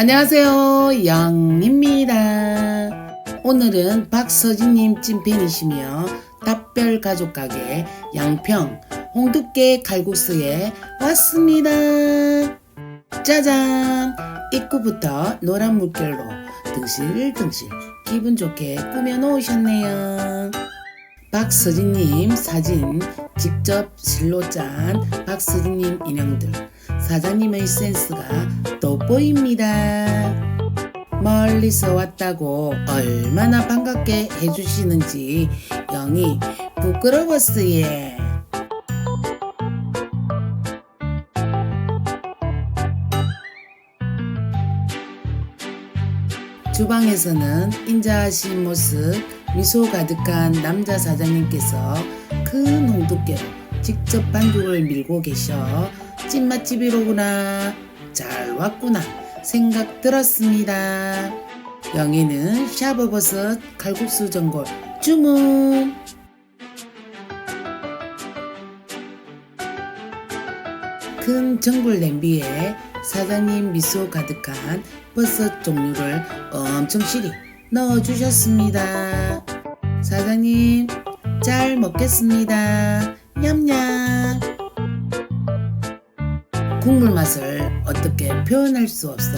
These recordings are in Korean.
안녕하세요. 영입니다. 오늘은 박서진님 찐팬이시며 답별 가족 가게 양평 홍두깨 칼국수에 왔습니다. 짜잔! 입구부터 노란 물결로 등실등실 기분 좋게 꾸며 놓으셨네요. 박서진님 사진 직접 실로 짠 박서진님 인형들 사장님의 센스가 돋보입니다. 멀리서 왔다고 얼마나 반갑게 해주시는지 영이 부끄러웠어요. 주방에서는 인자하신 모습 미소 가득한 남자 사장님께서 큰 홍두깨로 직접 반죽을 밀고 계셔 찐맛집이로구나 잘 왔구나 생각 들었습니다. 영희는 샤브버섯 칼국수 전골 주문 큰 전골 냄비에 사장님 미소 가득한 버섯 종류를 엄청 실이 넣어주셨습니다. 사장님, 잘 먹겠습니다. 냠냠. 국물 맛을 어떻게 표현할 수 없어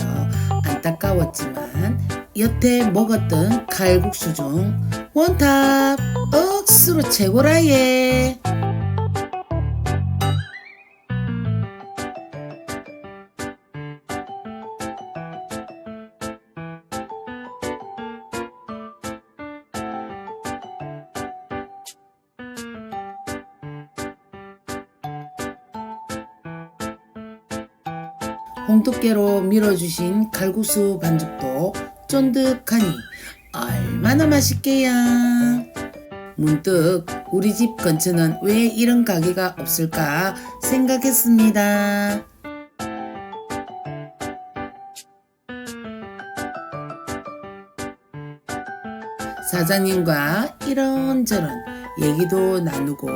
안타까웠지만 여태 먹었던 칼국수 중 원탑 억수로 최고라 예. 홍두깨로 밀어주신 칼국수 반죽도 쫀득하니 얼마나 맛있게야. 문득 우리 집 근처는 왜 이런 가게가 없을까 생각했습니다. 사장님과 이런저런 얘기도 나누고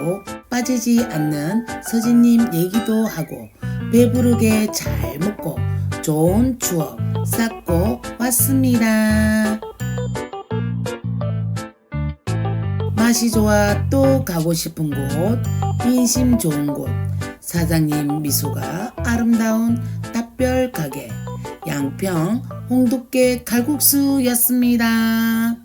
빠지지 않는 서진님 얘기도 하고 배부르게 잘 먹고 좋은 추억 쌓고 왔습니다. 맛이 좋아 또 가고 싶은 곳, 인심 좋은 곳, 사장님 미소가 아름다운 답별 가게, 양평 홍두깨 칼국수였습니다.